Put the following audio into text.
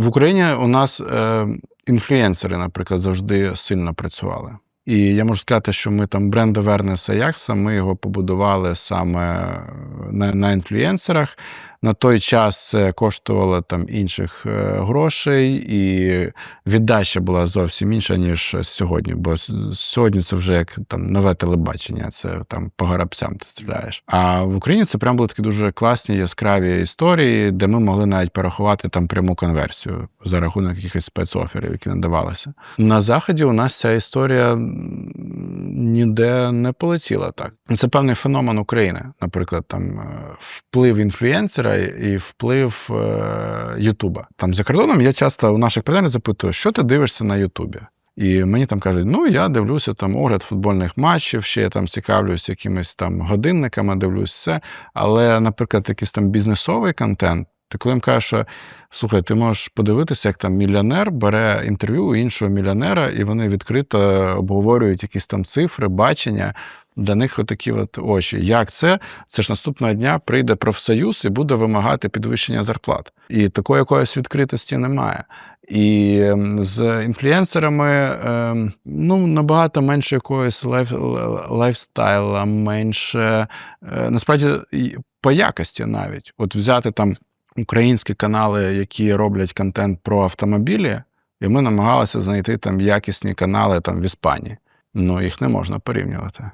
В Україні у нас е, інфлюенсери, наприклад, завжди сильно працювали. І я можу сказати, що ми там бренд Вернеса Аякса, ми його побудували саме на, на інфлюенсерах. На той час це коштувало там інших е, грошей, і віддача була зовсім інша, ніж сьогодні. Бо сьогодні це вже як там нове телебачення, це там по горобцям ти стріляєш. А в Україні це прям були такі дуже класні, яскраві історії, де ми могли навіть порахувати там пряму конверсію за рахунок якихось спецоферів, які надавалися. На заході у нас ця історія ніде не полетіла так. Це певний феномен України. Наприклад, там е, вплив інфлюенсера і вплив е, Ютуба. Там за кордоном я часто у наших партнерів запитую, що ти дивишся на Ютубі? І мені там кажуть, ну я дивлюся там огляд футбольних матчів, ще я там цікавлюсь якимись там годинниками, дивлюсь все. Але, наприклад, якийсь там бізнесовий контент. Ти коли їм кажеш, що слухай, ти можеш подивитися, як там мільйонер бере інтерв'ю у іншого мільйонера, і вони відкрито обговорюють якісь там цифри, бачення. Для них отакі от очі. Як це? Це ж наступного дня прийде профсоюз і буде вимагати підвищення зарплат. І такої якоїсь відкритості немає. І ем, з інфлюенсерами ем, ну, набагато менше якогось лайф, лайфстайла, менше е, насправді по якості навіть. От взяти там українські канали, які роблять контент про автомобілі, і ми намагалися знайти там якісні канали там в Іспанії. Ну, їх не можна порівнювати.